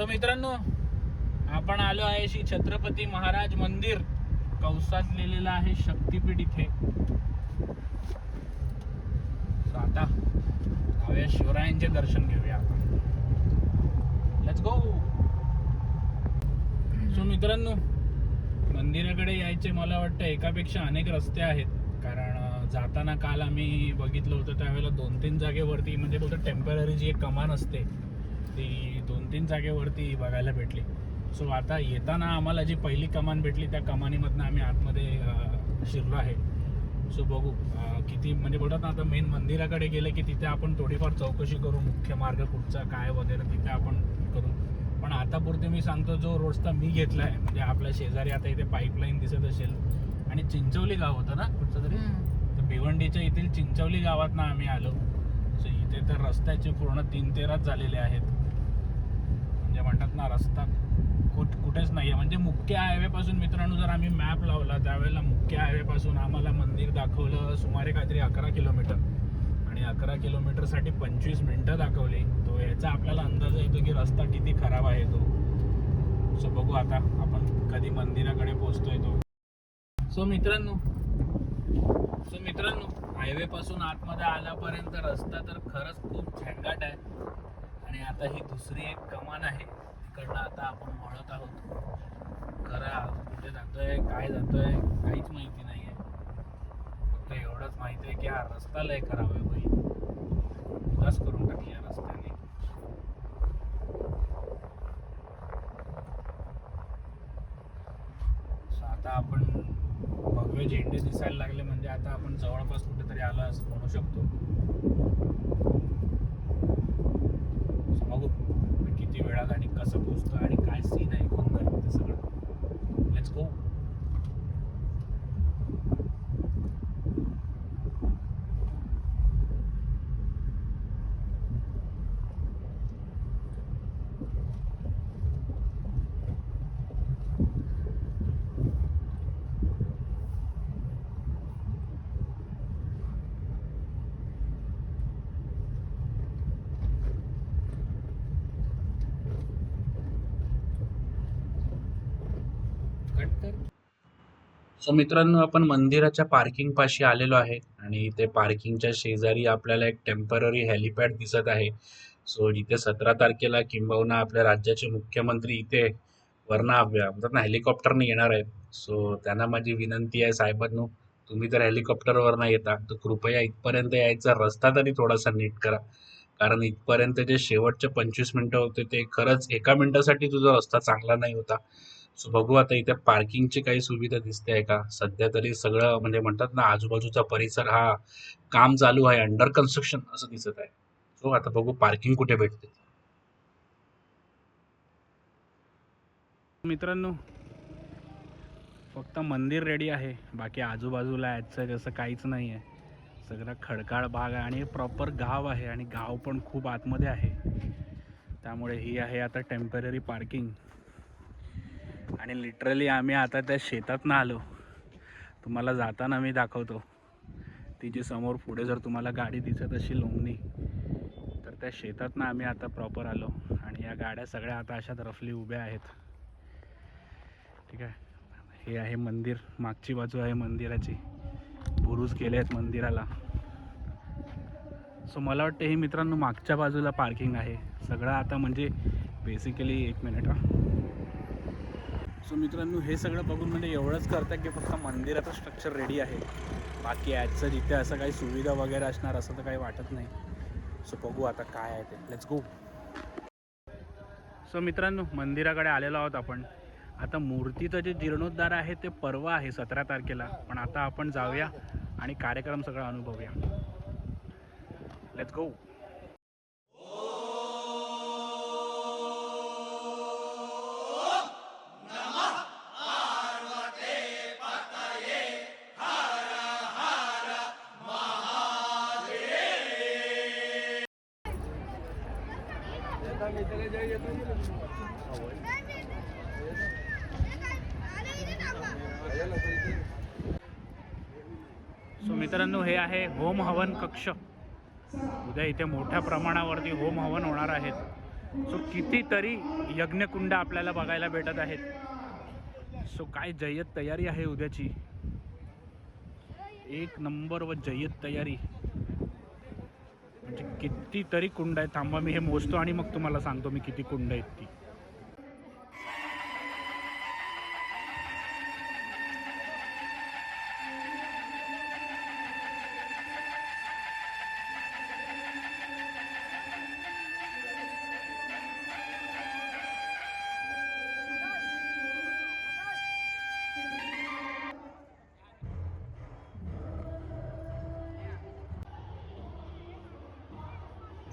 So मित्रांनो आपण आलो आहे श्री छत्रपती महाराज मंदिर. कौसात लिहिलेलं आहे शक्तीपीठ इथे. आता जाऊया शिवरायांचे दर्शन घेऊया आपण. लेट्स गो सो मित्रांनो मंदिराकडे यायचे मला वाटतं एकापेक्षा अनेक रस्ते आहेत. कारण जाताना काल आम्ही बघितलं होतं त्यावेळेला दोन तीन जागेवरती म्हणजे बोलतो टेंपररी जी एक कमान असते ती दोन तीन जागेवरती बघायला भेटली. सो आता येताना आम्हाला जी पहिली कमान भेटली त्या कमानीमधनं आम्ही आतमध्ये शिरलो आहे. सो बघू किती म्हणजे बोलतात ना आता मेन मंदिराकडे गेले की तिथे आपण थोडीफार चौकशी करू मुख्य मार्ग कुठचा काय वगैरे तिथे आपण करू. पण आता पुरते मी सांगतो जो रस्ता मी घेतला आहे म्हणजे आपल्या शेजारी आता इथे पाईपलाईन दिसत असेल. आणि चिंचवली गाव होतं ना कुठचं तरी? तर भिवंडीच्या येथील चिंचवली गावात ना आम्ही आलो. सो इथे तर रस्त्याचे पूर्ण तीन तेराच झालेले आहेत. म्हणजे म्हणतात ना रस्ता कुठ कुठेच नाही आहे म्हणजे मुख्य हायवेपासून मित्रांनो जर आम्ही मॅप लावला त्यावेळेला मुख्य हायवेपासून आम्हाला मंदिर दाखवलं सुमारे काहीतरी अकरा किलोमीटर आणि अकरा किलोमीटरसाठी पंचवीस मिनटं दाखवली. तो याचा आपल्याला अंदाज येतो की रस्ता किती खराब आहे तो. सो बघू आता आपण कधी मंदिराकडे पोहोचतोय तो. सो मित्रांनो सो मित्रांनो हायवेपासून आतमध्ये आल्यापर्यंत रस्ता तर खरंच खूप झंगाट आहे. आता ही दुसरी एक कमान आहे तिकडनं आता आपण वळत आहोत. खरं कुठे जातोय काय जातोय काहीच माहिती नाही आहे फक्त एवढंच माहिती आहे की हा रस्ता लय खराब आहे बाई. उदास करून टाकली या रस्त्याने. आता आपण भगवे झेंडे दिसायला लागले म्हणजे आता आपण जवळपास कुठेतरी आलो असं म्हणू शकतो So बघू किती वेळात आणि कसं पोचतो आणि काय सीन आहे एकंदर ते सगळं लेट्स गो सो मित्रांनो आपण मंदिराच्या पार्किंग पाशी आलेलो आहे आणि इथे पार्किंगच्या शेजारी आपल्याला एक टेंपररी हेलिपॅड दिसत आहे. सो इथे सतरा तारखेला किंबहुना आपल्या राज्याचे मुख्यमंत्री इथे वरना म्हणतात ना हेलिकॉप्टरने येणार आहेत. सो त्यांना माझी विनंती आहे साहेबांनो तुम्ही तर हेलिकॉप्टरवरनं येता तर कृपया इथपर्यंत यायचा रस्ता तरी थोडासा नीट करा. कारण इथपर्यंत जे शेवटचे पंचवीस मिनिटं होते ते खरंच एका मिनटासाठी तुझा रस्ता चांगला नाही होता. सो बघू आता इथे पार्किंगची काही सुविधा दिसते आहे का? सध्या तरी सगळं म्हणजे म्हणतात ना आजूबाजूचा परिसर हा काम चालू आहे अंडर कन्स्ट्रक्शन असं दिसत आहे. सो आता बघू पार्किंग कुठे भेटते. मित्रांनो फक्त मंदिर रेडी आहे. बाकी आजूबाजूला याचं जसं काहीच नाही आहे. सगळा खडकाळ भाग आहे आणि प्रॉपर गाव आहे आणि गाव पण खूप आतमध्ये आहे. त्यामुळे ही आहे आता टेंपररी पार्किंग आणि लिटरली आम्ही आता त्या शेतातनं आलो. तुम्हाला जाताना मी दाखवतो. ती समोर पुढे जर तुम्हाला गाडी दिसत अशी लोंगणी तर त्या शेतातनं आम्ही आता प्रॉपर आलो. आणि या गाड्या सगळ्या आता अशात रफली उभ्या आहेत. ठीक आहे? हे आहे मंदिर. मागची बाजू आहे मंदिराची. बुरुज केले आहेत मंदिराला. सो मला वाटतं हे मित्रांनो मागच्या बाजूला पार्किंग आहे. सगळं आता म्हणजे बेसिकली एक मिनिट हा. सो मित्रांनो हे सगळं बघून म्हणजे एवढंच करतं की फक्त मंदिराचं स्ट्रक्चर रेडी आहे. बाकी ॲजचं जिथे असं काही सुविधा वगैरे असणार असं तर काही वाटत नाही. सो बघू आता काय आहे ते. लेट्स गो सो मित्रांनो मंदिराकडे आलेलो आहोत आपण. आता मूर्तीचं जे जीर्णोद्धार आहे ते परवा आहे सतरा तारखेला. पण आता आपण जाऊया आणि कार्यक्रम सगळा अनुभवूया. लेट्स गो सो मित्रांनो हे आहे होम हवन कक्ष. उद्या इथे मोठ्या प्रमाणावरती होम हवन होणार आहेत. सो कितीतरी यज्ञकुंड आपल्याला बघायला भेटत आहेत. सो काय जय्यत तयारी आहे उद्याची? एक नंबर व जय्यत तयारी. म्हणजे कितीतरी कुंड आहेत. थांबा मी हे मोजतो आणि मग तुम्हाला सांगतो मी किती कुंड आहेत ती.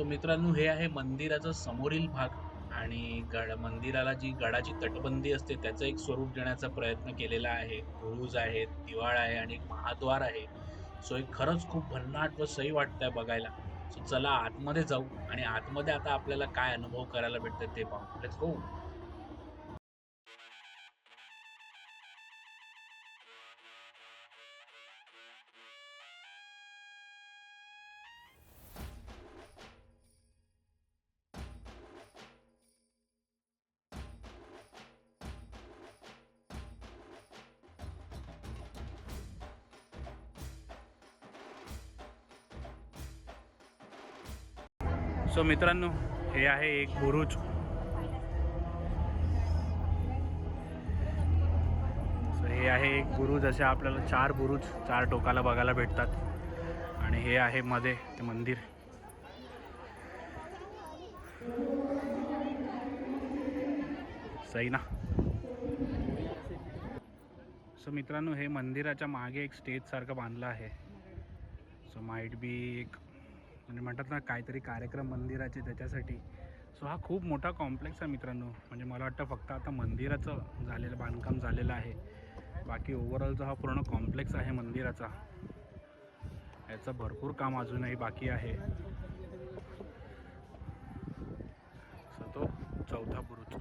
सो मित्रांनो हे आहे मंदिराचा समोरील भाग आणि गड मंदिराला जी गडाची तटबंदी असते त्याचं एक स्वरूप देण्याचा प्रयत्न केलेला आहे. गुरुज आहेत दिवाळ आहे आणि एक महाद्वार आहे. सो एक खरंच खूप भन्नाट व सही वाटतं आहे बघायला. सो चला आतमध्ये जाऊ आणि आतमध्ये आता आपल्याला काय अनुभव करायला भेटतात ते पाहू. लेट्स गो सो मित्रांनो हे आहे एक बुरुज. सो हे आहे एक बुरुज असे आपल्याला चार बुरुज चार टोकाला बघायला भेटतात. आणि हे आहे मध्ये ते मंदिर. सही ना. सो मित्रांनो हे मंदिराच्या मागे एक स्टेज सारखं बांधलं आहे. सो माइट बी एक म्हणजे म्हणतात ना काहीतरी कार्यक्रम मंदिराचे त्याच्यासाठी. सो हा खूप मोठा कॉम्प्लेक्स आहे मित्रांनो. म्हणजे मला वाटतं फक्त आता मंदिराचं झालेलं बांधकाम झालेलं आहे. बाकी ओव्हरऑलचा हा पूर्ण कॉम्प्लेक्स आहे मंदिराचा. याचं भरपूर काम अजूनही बाकी आहे. सो तो चौथा बुरुज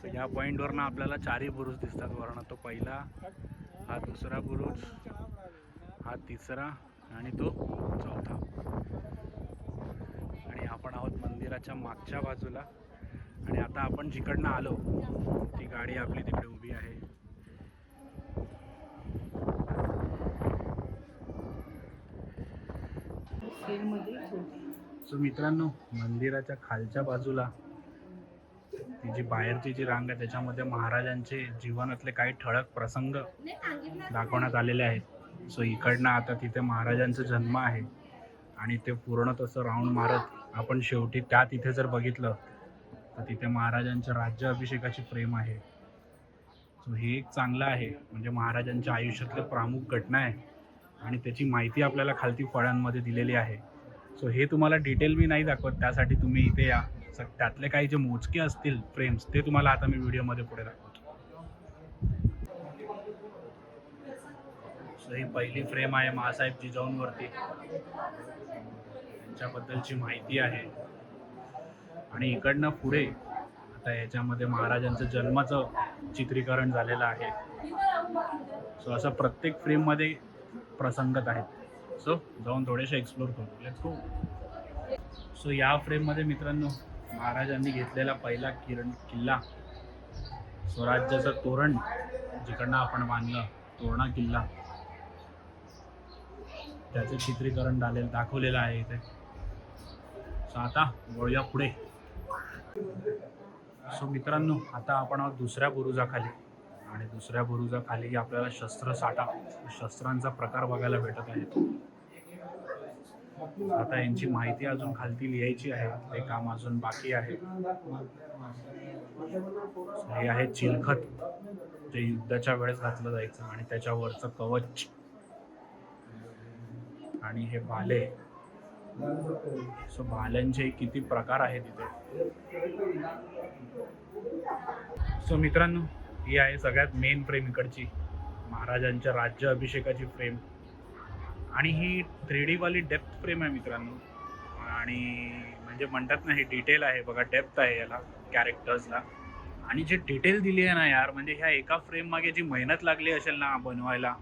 सो या पॉईंटवरनं आपल्याला चारही बुरुज दिसतात वरनं तो पहिला हा दुसरा बुरुज हा तिसरा आणि तो चौथा. मंदिराच्या मागच्या बाजूला. आणि आता आपण जिकडनं आलो ती गाडी आपली तिकडे उभी आहे. सो मित्रांनो मंदिराच्या खालच्या बाजूला ती जी बाहेरची जी रांग आहे त्याच्यामध्ये महाराजांचे जीवनातले काही ठळक प्रसंग दाखवण्यात आलेले आहेत. सो इकडनं आता तिथे महाराजांचा जन्म आहे. आणि ते पूर्ण तसं राऊंड मारत आपण शेवटी त्या तिथे जर बघितलं तर तिथे महाराजांच्या राज्याभिषेकाची फ्रेम आहे. सो हे एक चांगलं आहे. म्हणजे महाराजांच्या आयुष्यातले प्रमुख घटना आहे. आणि त्याची माहिती आपल्याला खालती फळांमध्ये दिलेली आहे. सो हे तुम्हाला डिटेल मी नाही दाखवत. त्यासाठी तुम्ही इथे या. त्यातले काही जे मोजके असतील फ्रेम्स ते तुम्हाला आता मी व्हिडिओमध्ये पुढे दाखवतो. सो ही पहिली फ्रेम आहे महासाहेब जिजाऊंवरती. त्यांच्याबद्दलची माहिती आहे. आणि इकडनं पुढे आता याच्यामध्ये महाराजांचं जन्माचं चित्रीकरण झालेलं आहे. सो असं प्रत्येक फ्रेममध्ये प्रसंगत आहेत. सो जाऊन थोडेसे एक्सप्लोर करू. लेट्स गो सो या फ्रेममध्ये मित्रांनो महाराजांनी घेतलेला पहिला किरण किल्ला. स्वराज्याचं तोरण जिकडनं आपण बांधलं तोरणा किल्ला. त्याचं चित्रीकरण झालेलं दाखवलेलं आहे इथे. सो आता वळूया पुढे. सो मित्रांनो आता आपण आहोत दुसऱ्या बुरुजाखाली. आणि दुसऱ्या बुरुजाखाली आपल्याला शस्त्र साठा. शस्त्रांचा प्रकार बघायला भेटत आहे आता यांची माहिती अजून खालती लिहायची आहे. ते काम अजून बाकी आहे. हे आहे चिलखत. ते युद्धाच्या वेळेस घातलं जायचं आणि त्याच्यावरचं कवच. आणि हे भाले सो भाल्यांचे किती प्रकार आहेत इथे? सो मित्रांनो ही आहे सगळ्यात मेन फ्रेम इकडची. महाराजांच्या राज्य अभिषेकाची फ्रेम आणि ही थ्री डीवाली डेप्थ फ्रेम आहे मित्रांनो. आणि म्हणजे म्हणतात ना हे डिटेल आहे. बघा डेप्थ आहे याला कॅरेक्टर्सला आणि जे डिटेल दिली आहे ना यार म्हणजे ह्या एका फ्रेम मागे जी मेहनत लागली असेल ना बनवायला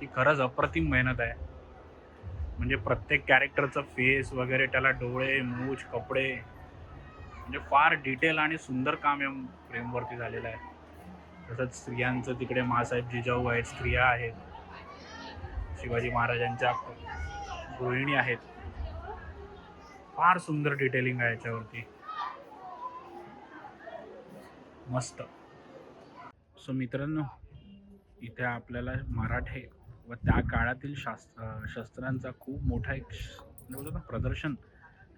ती खरंच अप्रतिम मेहनत आहे. म्हणजे प्रत्येक कॅरेक्टरचं फेस वगैरे त्याला डोळे मूछ कपडे म्हणजे फार डिटेल आणि सुंदर काम या फ्रेमवरती झालेलं आहे. तसंच स्त्रियांचं तिकडे महासाहेब जिजाऊ आहेत स्त्रिया आहेत शिवाजी महाराजांच्या गृहिणी आहेत. फार सुंदर डिटेलिंग आहे याच्यावरती. मस्त. सो मित्रांनो इथे आपल्याला मराठे व त्या काळातील शास्त्र शस्त्रांचा खूप मोठा एक श- म्हणजे बोलतो ना प्रदर्शन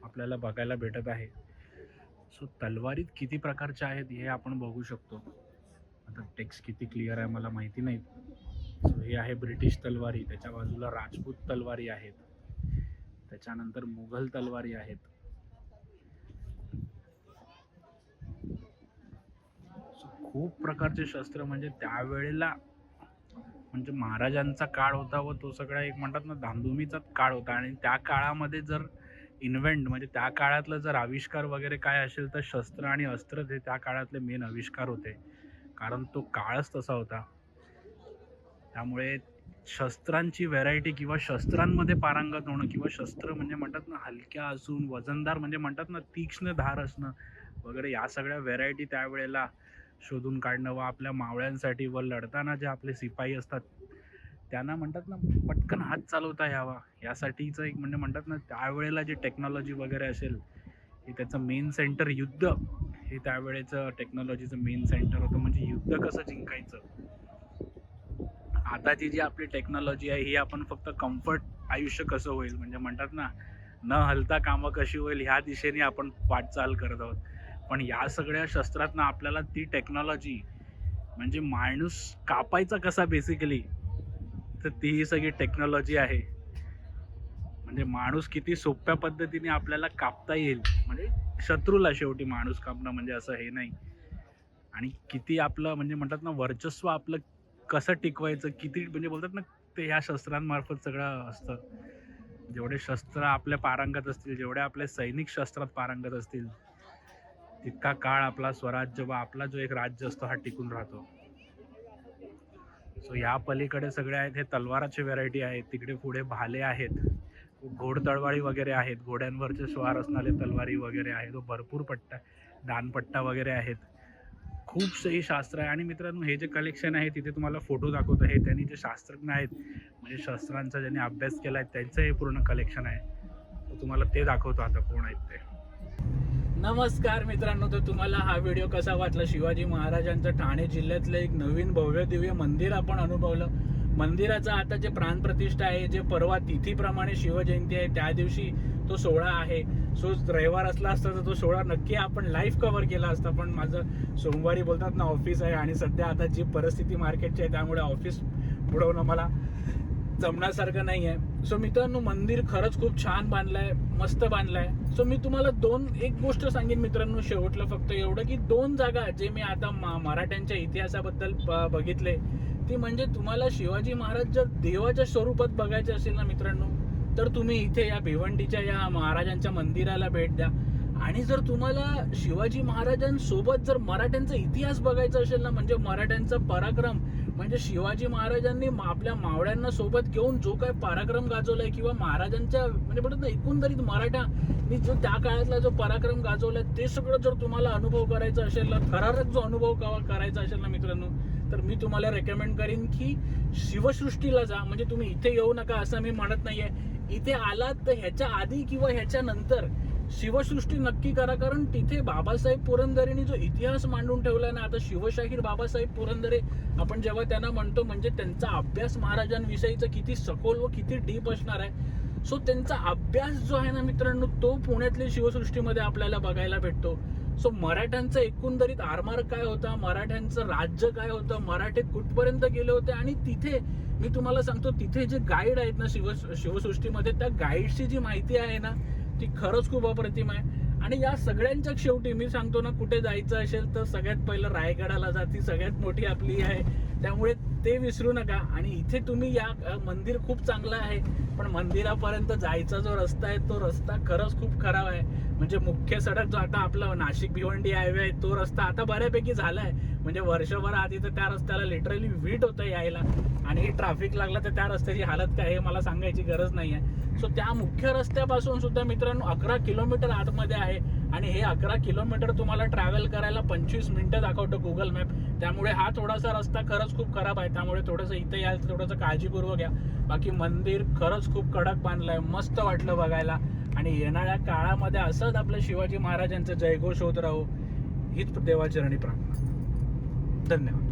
आपल्याला बघायला भेटत आहे. सो तलवारीत किती प्रकारच्या आहेत हे आपण बघू शकतो. आता टेक्स्ट किती क्लिअर आहे मला माहिती नाही. सो हे आहे ब्रिटिश तलवारी त्याच्या बाजूला राजपूत तलवारी आहेत. त्याच्यानंतर मुघल तलवारी आहेत. खूप प्रकारचे शस्त्र म्हणजे त्यावेळेला म्हणजे महाराजांचा काळ होता व तो सगळा एक म्हणतात ना धामधुमीचा काळ होता. आणि त्या काळामध्ये जर इन्व्हेंट म्हणजे त्या काळातलं जर आविष्कार वगैरे काय असेल तर शस्त्र आणि अस्त्र हे त्या काळातले मेन आविष्कार होते. कारण तो काळच तसा होता. त्यामुळे शस्त्रांची व्हेरायटी किंवा शस्त्रांमध्ये पारंगत होणं किंवा शस्त्र म्हणजे म्हणतात ना हलक्या असून वजनदार म्हणजे म्हणतात ना तीक्ष्ण धार असणं वगैरे या सगळ्या व्हेरायटी त्यावेळेला शोधून काढणं व आपल्या मावळ्यांसाठी व लढताना जे आपले सिपाही असतात त्यांना म्हणतात ना पटकन हात चालवता यावा. यासाठीचं एक म्हणजे म्हणतात ना त्यावेळेला जे टेक्नॉलॉजी वगैरे असेल हे त्याचं मेन सेंटर युद्ध. हे त्यावेळेचं टेक्नॉलॉजीचं मेन सेंटर होतं. म्हणजे युद्ध कसं जिंकायचं? आताची जी आपली टेक्नॉलॉजी आहे ही आपण फक्त कम्फर्ट आयुष्य कसं होईल? म्हणजे म्हणतात ना न हलता कामं कशी होईल? ह्या दिशेने आपण वाटचाल करत आहोत. पण या सगळ्या शस्त्रातनं आपल्याला ती टेक्नॉलॉजी म्हणजे माणूस कापायचा कसा बेसिकली तर ती ही सगळी टेक्नॉलॉजी आहे. म्हणजे माणूस किती सोप्या पद्धतीने आपल्याला कापता येईल. म्हणजे शत्रूला शेवटी माणूस कापणं म्हणजे असं हे नाही. आणि किती आपलं म्हणजे म्हणतात ना वर्चस्व आपलं कसं टिकवायचं किती म्हणजे बोलतात ना ते ह्या शस्त्रांमार्फत सगळं असतं. जेवढे शस्त्र आपल्या पारंगत असतील जेवढे आपले सैनिक शस्त्रात पारंगत असतील तितका काळ आपला स्वराज्य व आपला जो एक राज्य असतो हा टिकून राहतो. सो या पलीकडे सगळे आहेत हे तलवाराचे व्हरायटी आहेत तिकडे पुढे भाले आहेत घोडतळवाळी वगैरे आहेत घोड्यांवरचे स्वार असणारे तलवारी वगैरे आहेत व भरपूर पट्टा दानपट्टा वगैरे आहेत. खूपसे शास्त्र आहे. आणि मित्रांनो हे जे कलेक्शन आहे तिथे तुम्हाला फोटो दाखवतो. हे त्यांनी जे शास्त्रज्ञ आहेत म्हणजे शास्त्रांचा ज्यांनी अभ्यास केला आहे त्यांचं हे पूर्ण कलेक्शन आहे. तुम्हाला ते दाखवतो आता कोण आहेत ते. नमस्कार मित्रांनो तर तुम्हाला हा व्हिडिओ कसा वाटला? शिवाजी महाराजांचं ठाणे जिल्ह्यातलं एक नवीन भव्य दिव्य मंदिर आपण अनुभवलं. मंदिराचं आता जे प्राणप्रतिष्ठा आहे जे परवा तिथीप्रमाणे शिवजयंती आहे त्या दिवशी तो सोहळा आहे. सो रविवार असला असता तर तो सोहळा नक्की आपण लाईव्ह कव्हर केला असता. पण माझं सोमवारी बोलतात ना ऑफिस आहे आणि सध्या आता जी परिस्थिती मार्केटची आहे त्यामुळे ऑफिस बुडवणं मला. जमण्यासारखं नाही आहे सो मित्रांनो मंदिर खरंच खूप छान बांधलंय मस्त बांधलंय. सो मी तुम्हाला दोन एक गोष्ट सांगेन मित्रांनो शेवटलं फक्त एवढं की दोन जागा जे मी आता मा- मराठ्यांच्या इतिहासाबद्दल बघितले ती म्हणजे तुम्हाला शिवाजी महाराज जर देवाच्या स्वरूपात बघायचे असेल ना मित्रांनो तर तुम्ही इथे या भिवंडीच्या या महाराजांच्या मंदिराला भेट द्या. आणि जर तुम्हाला शिवाजी महाराजांसोबत जर मराठ्यांचा इतिहास बघायचा असेल ना म्हणजे मराठ्यांचा पराक्रम म्हणजे शिवाजी महाराजांनी आपल्या मावळ्यांना सोबत घेऊन जो काय पराक्रम गाजवलाय किंवा महाराजांच्या म्हणजे म्हणतात ना एकंदरीत मराठानी जो त्या काळातला जो पराक्रम गाजवलाय ते सगळं जर तुम्हाला अनुभव करायचा असेल ना थरारक जो अनुभव करायचा असेल ना मित्रांनो तर मी तुम्हाला रेकमेंड करीन की शिवसृष्टीला जा. म्हणजे तुम्ही इथे येऊ नका असं मी म्हणत नाहीये. इथे आलात तर ह्याच्या आधी किंवा ह्याच्या नंतर शिवसृष्टी नक्की करा कारण तिथे बाबासाहेब पुरंदरेंनी जो इतिहास मांडून ठेवला ना आता शिवशाहीर बाबासाहेब पुरंदरे आपण जेव्हा त्यांना म्हणतो म्हणजे त्यांचा अभ्यास महाराजांविषयीचा किती सखोल व किती डीप असणार आहे सो त्यांचा अभ्यास जो आहे ना मित्रांनो तो पुण्यातल्या शिवसृष्टीमध्ये आपल्याला बघायला भेटतो. सो मराठ्यांचा एकंदरीत आरमार काय होता मराठ्यांचं राज्य काय होतं मराठे कुठपर्यंत गेले होते आणि तिथे मी तुम्हाला सांगतो तिथे जे गाईड आहेत ना शिव शिवसृष्टीमध्ये त्या गाईडची जी माहिती आहे ना ती खरंच खूप अप्रतिम आहे. आणि या सगळ्यांच्या शेवटी मी सांगतो ना कुठे जायचं असेल तर सगळ्यात पहिलं रायगडाला जा. ती सगळ्यात मोठी आपली आहे. त्यामुळे ते विसरू नका. आणि इथे तुम्ही या मंदिर खूप चांगलं आहे पण मंदिरापर्यंत जायचा जो रस्ता आहे तो रस्ता खरंच खूप खराब आहे. म्हणजे मुख्य सडक जो आता आपला नाशिक भिवंडी हायवे आहे तो रस्ता आता बऱ्यापैकी झाला आहे म्हणजे वर्षभर आधी तर त्या रस्त्याला लिटरली वीट होतं यायला. आणि ट्रॅफिक लागलं तर त्या रस्त्याची हालत काय हे मला सांगायची गरज नाही आहे सो त्या मुख्य रस्त्यापासून सुद्धा मित्रांनो अकरा किलोमीटर आतमध्ये आहे. आणि हे अकरा किलोमीटर तुम्हाला ट्रॅव्हल करायला पंचवीस मिनिटं दाखवतं गुगल मॅप त्यामुळे हा थोडासा रस्ता खरंच खूप खराब आहे. त्यामुळे थोडंसं इथे याल तर थोडंसं काळजीपूर्वक घ्या बाकी मंदिर खरंच खूप कडक बांधलंय मस्त वाटलं बघायला. आणि येणाऱ्या काळामध्ये असंच आपलं शिवाजी महाराजांचं जयघोष होत राहू हीच देवाचरणी प्रार्थना. धन्यवाद.